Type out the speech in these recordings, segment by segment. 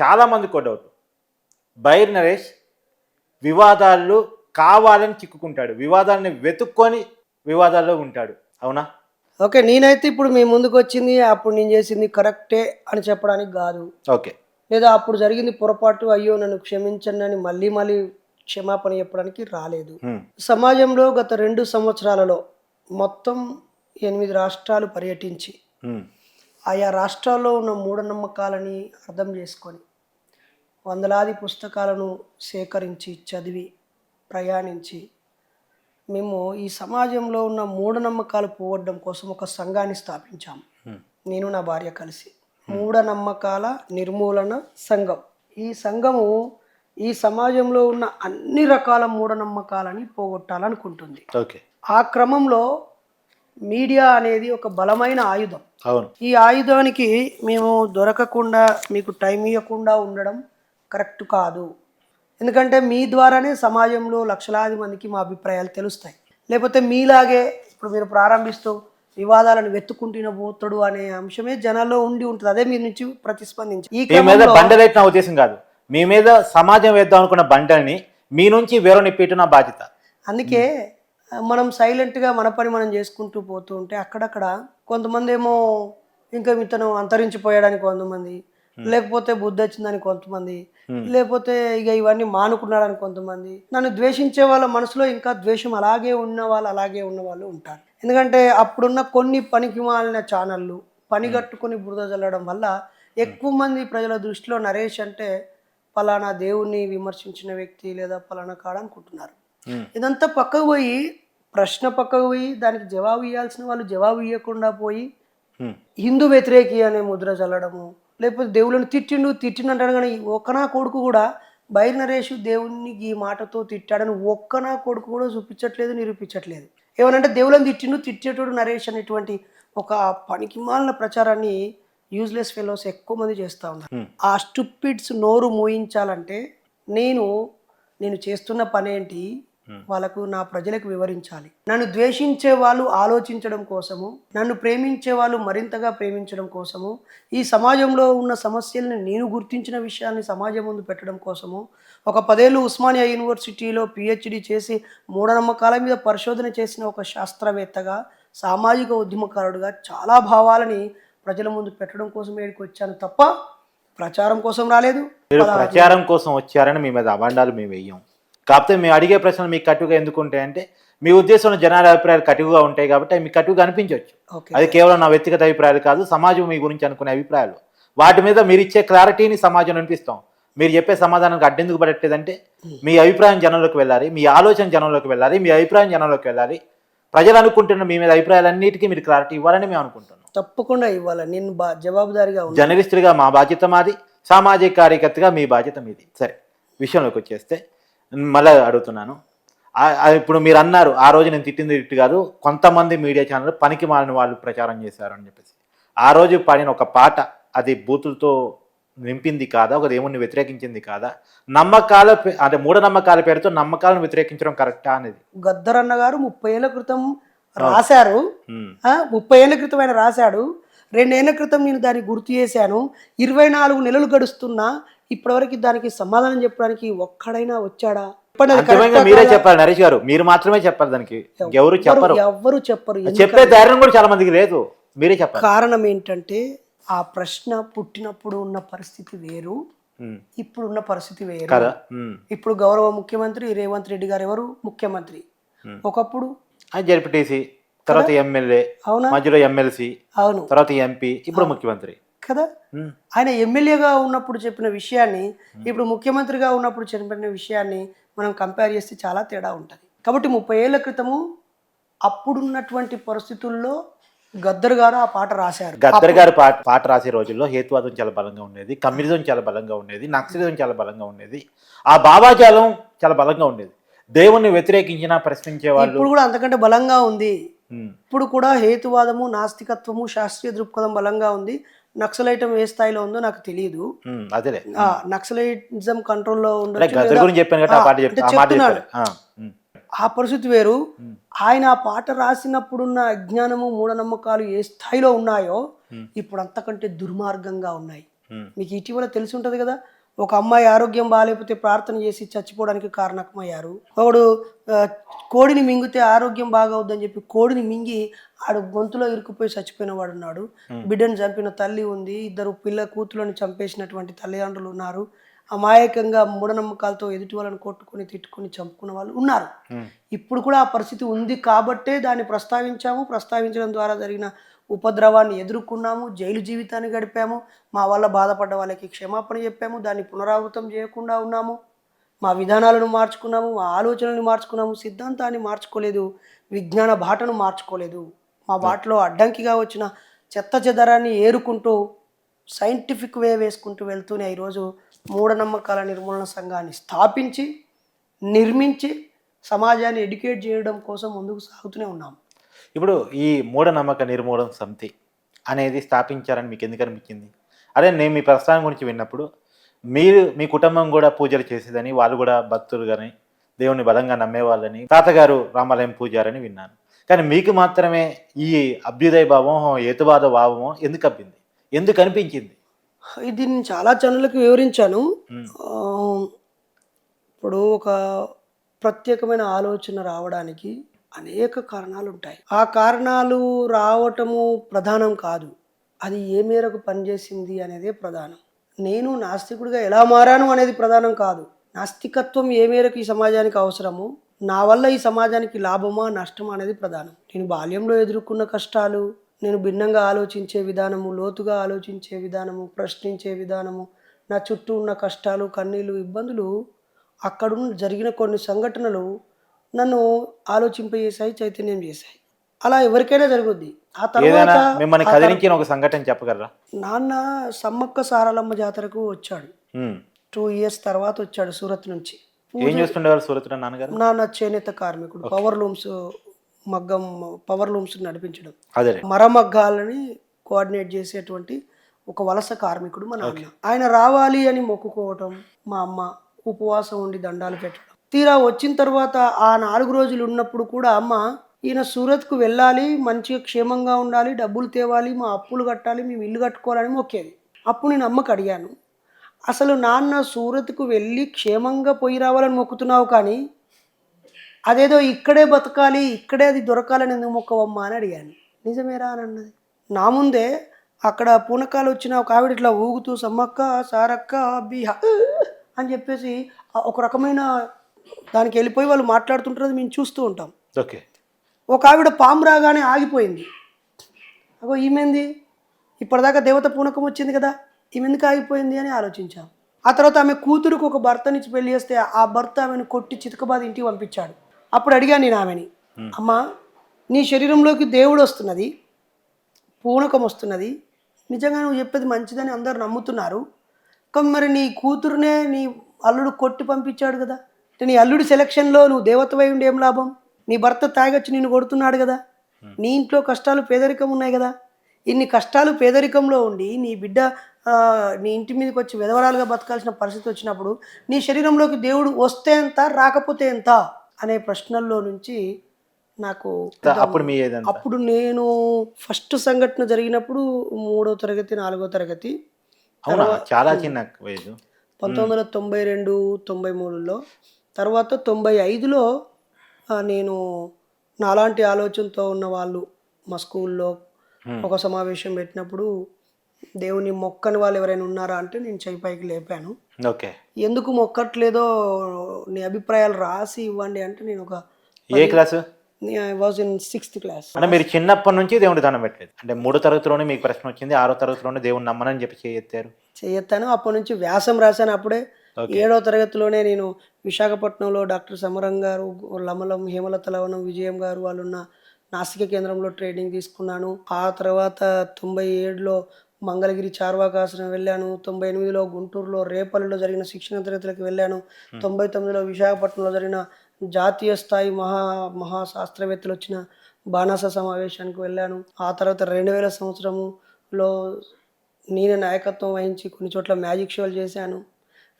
చాలా మందికి డౌట్ బైర్ నరేష్ వివాదాలు కావాలని చిక్కుకుంటాడు. వివాదాలని వెతుక్కొని వివాదాల్లో ఉంటాడు. అవునా? ఓకే నేనైతే ఇప్పుడు మీ ముందుకు వచ్చింది అప్పుడు నేను చేసింది కరెక్టే అని చెప్పడానికి కాదు. ఓకే. లేదా అప్పుడు జరిగింది పొరపాటు అయ్యో నన్ను క్షమించండి అని మళ్ళీ మళ్ళీ క్షమాపణ చెప్పడానికి రాలేదు. సమాజంలో గత రెండు సంవత్సరాలలో మొత్తం ఎనిమిది రాష్ట్రాలు పర్యటించి. ఆయా రాష్ట్రాల్లో ఉన్న మూఢనమ్మకాలని అర్థం చేసుకొని వందలాది పుస్తకాలను సేకరించి చదివి ప్రయాణించి మేము ఈ సమాజంలో ఉన్న మూఢనమ్మకాలు పోగొట్టడం కోసం ఒక సంఘాన్ని స్థాపించాము. నేను నా భార్య కలిసి. మూఢనమ్మకాల నిర్మూలన సంఘం. ఈ సంఘము ఈ సమాజంలో ఉన్న అన్ని రకాల మూఢనమ్మకాలని పోగొట్టాలనుకుంటుంది. ఓకే. ఆ క్రమంలో మీడియా అనేది ఒక బలమైన ఆయుధం. అవును. ఈ ఆయుధానికి మేము దొరకకుండా మీకు టైం ఇవ్వకుండా ఉండడం కరెక్ట్ కాదు. ఎందుకంటే మీ ద్వారానే సమాజంలో లక్షలాది మందికి మా అభిప్రాయాలు తెలుస్తాయి. లేకపోతే మీలాగే ఇప్పుడు మీరు ప్రారంభిస్తూ వివాదాలను వెతుక్కుంటున్న పోతాడు అనే అంశమే జనాల్లో ఉండి ఉంటుంది. అదే మీ నుంచి ప్రతిస్పందించి ఉద్దేశం కాదు. మీ మీద సమాజం వేద్దాం అనుకున్న బండల్ని మీ నుంచి వేరొని పెట్టిన బాధ్యత. అందుకే మనం సైలెంట్గా మన పని మనం చేసుకుంటూ పోతూ ఉంటే అక్కడక్కడ కొంతమంది ఏమో ఇంకా ఇతను అంతరించిపోయాడని కొంతమంది లేకపోతే బుద్ధి వచ్చిందని కొంతమంది లేకపోతే ఇక ఇవన్నీ మానుకున్నాడని కొంతమంది నన్ను ద్వేషించే వాళ్ళ మనసులో ఇంకా ద్వేషం అలాగే ఉన్న వాళ్ళు అలాగే ఉన్న వాళ్ళు ఉంటారు ఎందుకంటే అప్పుడున్న కొన్ని పనికి మాలిన ఛానళ్ళు పని కట్టుకొని బురద చల్లడం వల్ల ఎక్కువ మంది ప్రజల దృష్టిలో నరేష్ అంటే పలానా దేవుణ్ణి విమర్శించిన వ్యక్తి లేదా పలానా కాడ అనుకుంటున్నారు. ఇదంతా పక్కకు పోయి ప్రశ్న పక్కకు పోయి దానికి జవాబు ఇవ్వాల్సిన వాళ్ళు జవాబు ఇవ్వకుండా పోయి. హిందూ వ్యతిరేకి అనే ముద్ర చల్లడము లేకపోతే దేవుళ్ళని తిట్టిండు తిట్టిండు అంటాడు కానీ ఒక్కనా కొడుకు కూడా బైర్ నరేష్ దేవుణ్ణి ఈ మాటతో తిట్టాడని ఒక్కనా కొడుకు కూడా చూపించట్లేదు నిరూపించట్లేదు. ఏమనంటే దేవుళ్ళని తిట్టిండు తిట్టేటోడు నరేష్ అనేటువంటి ఒక పనికిమాలిన ప్రచారాన్ని యూజ్లెస్ ఫెలోస్ ఎక్కువ మంది చేస్తూ ఉన్నారు. Hmm. ఆ స్టూపిడ్స్ నోరు మోయించాలంటే నేను నేను చేస్తున్న పని ఏంటి వాళ్ళకు నా ప్రజలకు వివరించాలి. నన్ను ద్వేషించే వాళ్ళు ఆలోచించడం కోసము నన్ను ప్రేమించే వాళ్ళు మరింతగా ప్రేమించడం కోసము ఈ సమాజంలో ఉన్న సమస్యల్ని నేను గుర్తించిన విషయాన్ని సమాజం ముందు పెట్టడం కోసము ఒక పదేళ్ళు ఉస్మానియా యూనివర్సిటీలో పిహెచ్డి చేసి మూఢనమ్మకాల మీద పరిశోధన చేసిన ఒక శాస్త్రవేత్తగా సామాజిక ఉద్యమకారుడుగా చాలా భావాలని ప్రజల ముందు పెట్టడం కోసం ఇక్కడికి వచ్చాను తప్ప ప్రచారం కోసం రాలేదు. ప్రచారం కోసం వచ్చారని మీ మీద అభాండాలు మేము వెయ్యం కాకపోతే మేము అడిగే ప్రశ్నలు మీకు కట్టుగా ఎందుకు ఉంటాయంటే మీ ఉద్దేశంలో జనాల అభిప్రాయాలు కటుగా ఉంటాయి కాబట్టి అవి మీకు కటుగా అనిపించవచ్చు. అది కేవలం నా వ్యక్తిగత అభిప్రాయాలు కాదు సమాజం మీ గురించి అనుకునే అభిప్రాయాలు. వాటి మీద మీరు ఇచ్చే క్లారిటీని సమాజం అనిపిస్తాం మీరు చెప్పే సమాధానానికి అడ్డెందుకు పడట్లేదంటే మీ అభిప్రాయం జనంలోకి వెళ్ళాలి మీ ఆలోచన జనంలోకి వెళ్ళాలి మీ అభిప్రాయం జనంలోకి వెళ్ళాలి. ప్రజలు అనుకుంటున్న మీ మీద అభిప్రాయాలన్నిటికీ మీరు క్లారిటీ ఇవ్వాలని మేము అనుకుంటున్నాం. తప్పకుండా ఇవ్వాలి. నేను జవాబుదారిగా ఉన్నాను జర్నలిస్టుగా మా బాధ్యత మాది సామాజిక కార్యకర్తగా మీ బాధ్యత మీది. సరే విషయంలోకి వచ్చేస్తే మళ్ళీ అడుగుతున్నాను. ఇప్పుడు మీరు అన్నారు ఆ రోజు నేను తిట్టింది తిట్టు కాదు కొంతమంది మీడియా ఛానల్ పనికి మాలిన వాళ్ళు ప్రచారం చేశారు అని చెప్పేసి. ఆ రోజు పాడిన ఒక పాట అది బూతులతో నింపింది కాదా ఒక దేవుణ్ణి వ్యతిరేకించింది కాదా? నమ్మకాల అంటే మూఢనమ్మకాల పేరుతో నమ్మకాలను వ్యతిరేకించడం కరెక్టా అనేది? గద్దరన్న గారు ముప్పై ఏళ్ళ క్రితం రాశారు. ముప్పై ఏళ్ళ క్రితం ఆయన రాశాడు. రెండేళ్ళ క్రితం నేను దాన్ని గుర్తు చేశాను. ఇరవై నాలుగు నెలలు గడుస్తున్నా ఇప్పటివరకు దానికి సమాధానం చెప్పడానికి ఒక్కడైనా వచ్చాడా? మీరే కాదా? చెప్పాలి నరేష్ గారు. మీరు మాత్రమే చెప్పాలి దానికి. ఎవరు చెప్పరు. ఎవ్వరు చెప్పరు? చెప్పే ధైర్యం కూడా చాలా మందికి లేదు. మీరే చెప్పాలి. కారణం ఏంటంటే ఆ ప్రశ్న పుట్టినప్పుడు ఉన్న పరిస్థితి వేరు. ఉమ్, ఇప్పుడున్న పరిస్థితి వేరు. ఇప్పుడు గౌరవ ముఖ్యమంత్రి రేవంత్ రెడ్డి గారు ఎవరు? ముఖ్యమంత్రి. ఒకప్పుడు జడ్పీటీసీ తర్వాత ఎమ్మెల్యే అవునా? మధ్యలో ఎమ్మెల్సీ అవును. తర్వాత ఎంపీ ఇప్పుడు ముఖ్యమంత్రి. కదా? ఆయన ఎమ్మెల్యేగా ఉన్నప్పుడు చెప్పిన విషయాన్ని ఇప్పుడు ముఖ్యమంత్రిగా ఉన్నప్పుడు చెప్పిన విషయాన్ని మనం కంపేర్ చేస్తే చాలా తేడా ఉంటుంది. కాబట్టి ముప్పై ఏళ్ళ క్రితము అప్పుడున్నటువంటి పరిస్థితుల్లో గద్దర్ గారు ఆ పాట రాశారు. గద్దర్ గారు పాట పాట రాసే రోజుల్లో హేతువాదం చాలా బలంగా ఉండేది కమ్యూనిజం చాలా బలంగా ఉండేది నక్సలిజం చాలా బలంగా ఉండేది ఆ భావాజాలం చాలా బలంగా ఉండేది. దేవుణ్ణి వ్యతిరేకించిన ప్రశ్నించే వాళ్ళు ఇప్పుడు కూడా అంతకంటే బలంగా ఉంది. ఇప్పుడు కూడా హేతువాదము నాస్తికత్వము శాస్త్రీయ దృక్పథం బలంగా ఉంది. నక్సలైటం ఏ స్థాయిలో ఉందో నాకు తెలియదు నక్సలైటిజం కంట్రోల్లో కాబట్టి ఆ చెప్తున్నాడు. పరిస్థితి వేరు. ఆయన ఆ పాట రాసినప్పుడున్న అజ్ఞానము మూఢనమ్మకాలు ఏ స్థాయిలో ఉన్నాయో. ఇప్పుడు అంతకంటే దుర్మార్గంగా ఉన్నాయి. మీకు ఇటీవల తెలిసి ఉంటుంది కదా ఒక అమ్మాయి ఆరోగ్యం బాగాలేకపోతే ప్రార్థన చేసి చచ్చిపోవడానికి కారణమయ్యారు ఒకడు కోడిని మింగితే ఆరోగ్యం బాగవుద్దని చెప్పి కోడిని మింగి ఆడు గొంతులో ఇరుక్కుపోయి చచ్చిపోయిన వాడు ఉన్నాడు బిడ్డను చంపిన తల్లి ఉంది. ఇద్దరు పిల్ల కూతులను చంపేసినటువంటి తల్లిదండ్రులు ఉన్నారు. అమాయకంగా మూఢనమ్మకాలతో ఎదుటి వాళ్ళని కొట్టుకొని తిట్టుకొని చంపుకున్న వాళ్ళు ఉన్నారు. ఇప్పుడు కూడా ఆ పరిస్థితి ఉంది కాబట్టే దాన్ని ప్రస్తావించాము. ప్రస్తావించడం ద్వారా జరిగిన ఉపద్రవాన్ని ఎదుర్కొన్నాము. జైలు జీవితాన్ని గడిపాము. మా వల్ల బాధపడ్డ వాళ్ళకి క్షమాపణ చెప్పాము. దాన్ని పునరావృతం చేయకుండా ఉన్నాము. మా విధానాలను మార్చుకున్నాము. మా ఆలోచనలను మార్చుకున్నాము. సిద్ధాంతాన్ని మార్చుకోలేదు. విజ్ఞాన బాటను మార్చుకోలేదు. మా బాటలో అడ్డంకిగా వచ్చిన చెత్త చెదరాన్ని ఏరుకుంటూ సైంటిఫిక్ వే వేసుకుంటూ వెళ్తూనే ఈరోజు మూఢనమ్మకాల నిర్మూలన సంఘాన్ని స్థాపించి నిర్మించి సమాజాన్ని ఎడ్యుకేట్ చేయడం కోసం ముందుకు సాగుతూనే ఉన్నాం. ఇప్పుడు ఈ మూఢనమ్మక నిర్మూలన సమితి అనేది స్థాపించారని మీకు ఎందుకు అనిపించింది? అదే నేను మీ ప్రస్థానం గురించి విన్నప్పుడు మీరు మీ కుటుంబం కూడా పూజలు చేసేదని వాళ్ళు కూడా భక్తులు కానీ దేవుని బలంగా నమ్మేవాళ్ళని తాతగారు రామాలయం పూజారని విన్నాను. కానీ మీకు మాత్రమే ఈ అభ్యుదయ భావం హేతువాద భావము ఎందుకు అబ్బింది? ఎందుకు అనిపించింది? ఇది నేను చాలా ఛానళ్ళకి వివరించాను. ఆ, ఇప్పుడు ఒక ప్రత్యేకమైన ఆలోచన రావడానికి అనేక కారణాలు ఉంటాయి ఆ కారణాలు రావటము ప్రధానం కాదు. అది ఏ మేరకు పనిచేసింది అనేదే ప్రధానం. నేను నాస్తికుడిగా ఎలా మారాను అనేది ప్రధానం కాదు. నాస్తికత్వం ఏ మేరకు ఈ సమాజానికి అవసరము? నా వల్ల ఈ సమాజానికి లాభమా నష్టమా అనేది ప్రధానం. నేను బాల్యంలో ఎదుర్కొన్న కష్టాలు నేను భిన్నంగా ఆలోచించే విధానము లోతుగా ఆలోచించే విధానము ప్రశ్నించే విధానము నా చుట్టూ ఉన్న కష్టాలు కన్నీళ్ళు ఇబ్బందులు అక్కడున్న జరిగిన కొన్ని సంఘటనలు నన్ను ఆలోచింపజేశాయి చైతన్యం చేశాయి. అలా ఎవరికైనా జరుగుద్ది. ఆ తర్వాత మిమ్మల్ని కదిలించిన ఒక సంఘటన చెప్పగలరా? నాన్న సమ్మక్క సారలమ్మ జాతరకు వచ్చాడు. టూ ఇయర్స్ తర్వాత వచ్చాడు సూరత్ నుంచి. ఏం చేస్తుండేవారు సూరత్లో నాన్నగారు? నాన్న చేనేత కార్మికుడు పవర్ లూమ్స్ మగ్గం పవర్ లూమ్స్ నడిపించడం. అదే. మరమగ్గాలని కోఆర్డినేట్ చేసేటువంటి ఒక వలస కార్మికుడు మా నాన్న. ఆయన రావాలి అని మొక్కుకోవటం మా అమ్మ ఉపవాసం ఉండి దండాలు పెట్టడం. తీరా వచ్చిన తర్వాత ఆ నాలుగు రోజులు ఉన్నప్పుడు కూడా అమ్మ ఈయన సూరత్కు వెళ్ళాలి మంచిగా క్షేమంగా ఉండాలి డబ్బులు తేవాలి మా అప్పులు కట్టాలి మేము ఇల్లు కట్టుకోవాలని మొక్కేది. అప్పుడు నేను అమ్మకు అడిగాను అసలు నాన్న సూరత్కు వెళ్ళి క్షేమంగా పోయి రావాలని మొక్కుతున్నావు కానీ అదేదో ఇక్కడే బతకాలి ఇక్కడే అది దొరకాలని ఎందుకు మొక్కవమ్మా అని అడిగాను. నిజమేరా అని అన్నది. నా ముందే అక్కడ పూనకాలు వచ్చిన ఒక ఆవిడ ఇట్లా ఊగుతూ సమ్మక్క సారక్క బిహ అని చెప్పేసి ఒక రకమైన దానికి వెళ్ళిపోయి వాళ్ళు మాట్లాడుతుంటారు మేము చూస్తూ ఉంటాం. ఓకే. ఒక ఆవిడ పాము రాగానే ఆగిపోయింది. అగో ఈమెంది? ఇప్పటిదాకా దేవత పూనకం వచ్చింది కదా ఈమె ఎందుకు ఆగిపోయింది అని ఆలోచించాం. ఆ తర్వాత ఆమె కూతురుకు ఒక భర్తనిచ్చి పెళ్ళి చేస్తే ఆ భర్త ఆమెను కొట్టి చితకబాది ఇంటికి పంపించాడు. అప్పుడు అడిగాను నేను ఆమెని అమ్మా నీ శరీరంలోకి దేవుడు వస్తున్నది పూనకం వస్తున్నది. నిజంగా నువ్వు చెప్పేది మంచిదని అందరు నమ్ముతున్నారు. కానీ మరి నీ కూతురునే నీ అల్లుడు కొట్టి పంపించాడు కదా. అంటే నీ అల్లుడి సెలక్షన్లో నువ్వు దేవతవై ఉండి ఏం లాభం? నీ భర్త తాగొచ్చి నిన్ను కొడుతున్నాడు కదా. నీ ఇంట్లో కష్టాలు పేదరికం ఉన్నాయి కదా. ఇన్ని కష్టాలు పేదరికంలో ఉండి నీ బిడ్డ నీ ఇంటి మీదకి వచ్చి విధవరాలుగా బతకాల్సిన పరిస్థితి వచ్చినప్పుడు నీ శరీరంలోకి దేవుడు వస్తే ఎంత రాకపోతే ఎంత? అనే ప్రశ్నల్లో నుంచి నాకు అప్పుడు మీ అప్పుడు నేను ఫస్ట్ సంఘటన జరిగినప్పుడు మూడో తరగతి నాలుగో తరగతి. చాలా చిన్న వయసు. పంతొమ్మిది వందల తొంభై రెండు తొంభై మూడులో. తర్వాత తొంభై ఐదులో నేను నాలాంటి ఆలోచనతో ఉన్న వాళ్ళు మా స్కూల్లో. ఒక సమావేశం పెట్టినప్పుడు దేవుని మొక్కని వాళ్ళు ఎవరైనా ఉన్నారా అంటే నేను చెయ్యి పైకి లేపాను. ఓకే. ఎందుకు మొక్కట్లేదో నీ అభిప్రాయాలు రాసి ఇవ్వండి అంటే నేను ఒక ఏ class? I was in sixth class అంటే మీరు చిన్నప్పటి నుంచి దేవుడి దండం పెట్టలేదు. అంటే మూడో తరగతిలోనే మీకు ప్రశ్న వచ్చింది ఆరో తరగతిలోనే దేవుని నమ్మనని చెప్పి చేయెత్తారు. చేయొత్తాను. అప్పటి నుంచి వ్యాసం రాశాను అప్పుడే. ఏడో తరగతిలోనే నేను విశాఖపట్నంలో డాక్టర్ సమరం గారు లమలం హేమలత లవణం విజయం గారు వాళ్ళు ఉన్న నాసిక కేంద్రంలో ట్రైనింగ్ తీసుకున్నాను. ఆ తర్వాత తొంభై ఏడులో మంగళగిరి చార్వాకాశ్రమం వెళ్ళాను. తొంభై ఎనిమిదిలో గుంటూరులో రేపల్లిలో జరిగిన శిక్షణ తరగతులకు వెళ్ళాను. తొంభై తొమ్మిదిలో విశాఖపట్నంలో జరిగిన జాతీయ స్థాయి మహా మహా శాస్త్రవేత్తలు వచ్చిన బాణాస సమావేశానికి వెళ్ళాను. ఆ తర్వాత రెండు వేల సంవత్సరములో నేనే నాయకత్వం వహించి కొన్ని చోట్ల మ్యాజిక్ షోలు చేశాను.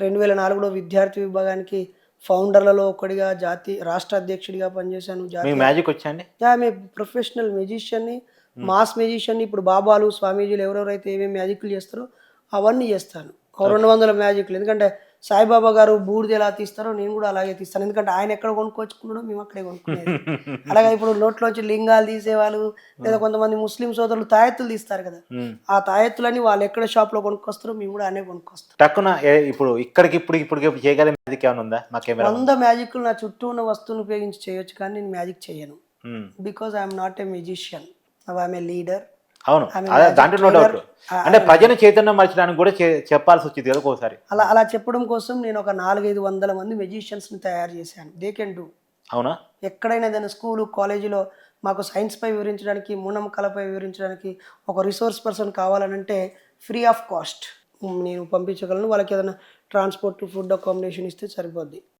రెండు వేల నాలుగులో విద్యార్థి విభాగానికి ఫౌండర్లలో ఒకటిగా జాతీయ రాష్ట్ర అధ్యక్షుడిగా పనిచేశాను. మ్యాజిక్ వచ్చండి ఆమె ప్రొఫెషనల్ మ్యూజిషియన్ని మాస్ మ్యూజిషియన్ని ఇప్పుడు బాబాలు స్వామీజీలు ఎవరెవరైతే ఏమేమి మ్యాజిక్లు చేస్తారో అవన్నీ చేస్తాను. ఒక రెండు వందల మ్యాజిక్లు. ఎందుకంటే సాయిబాబా గారు బూడిద ఎలా తీస్తారో నేను కూడా అలాగే తీస్తాను. ఎందుకంటే ఆయన ఎక్కడ కొనుక్కొచ్చుకున్నాడో మేము అక్కడే కొనుక్కునేది. అలాగే ఇప్పుడు నోట్లోంచి లింగాలు తీసేవాళ్ళు లేదా కొంతమంది ముస్లిం సోదరులు తాయెత్తులు తీస్తారు కదా. ఆ తాయెత్తులని వాళ్ళు ఎక్కడ షాప్లో కొనుక్కొస్తారో మేము కూడా అనే కొనుక్కొస్తాం. టక్కున ఇప్పుడు ఇక్కడికి ఇప్పుడు ఇప్పుడు చేయగల మ్యాజిక్ ఏమైనా ఉందా? మా కెమెరా వంద మ్యాజిక్లు నా చుట్టూ ఉన్న వస్తువును ఉపయోగించి చేయొచ్చు కానీ నేను మ్యాజిక్ చేయను. Because I'm not a musician a leader అవును. ఆమె అదే దాంట్లో నో డౌట్. అంటే ప్రజలు చైతన్యం మర్చడానికి కూడా చెప్పాల్సి వచ్చింది కదా ఒకసారి అలా అలా చెప్పడం కోసం నేను ఒక నాలుగైదు వందల మంది మెజిషియన్స్ని తయారు చేశాను. దే కెన్ డూ అవునా? ఎక్కడైనా ఏదైనా స్కూలు కాలేజీలో మాకు సైన్స్పై వివరించడానికి మూఢం కళపై వివరించడానికి ఒక రిసోర్స్ పర్సన్ కావాలనంటే ఫ్రీ ఆఫ్ కాస్ట్ నేను పంపించగలను. వాళ్ళకి ఏదైనా ట్రాన్స్పోర్ట్ ఫుడ్ అకామిడేషన్ ఇస్తే సరిపోద్ది.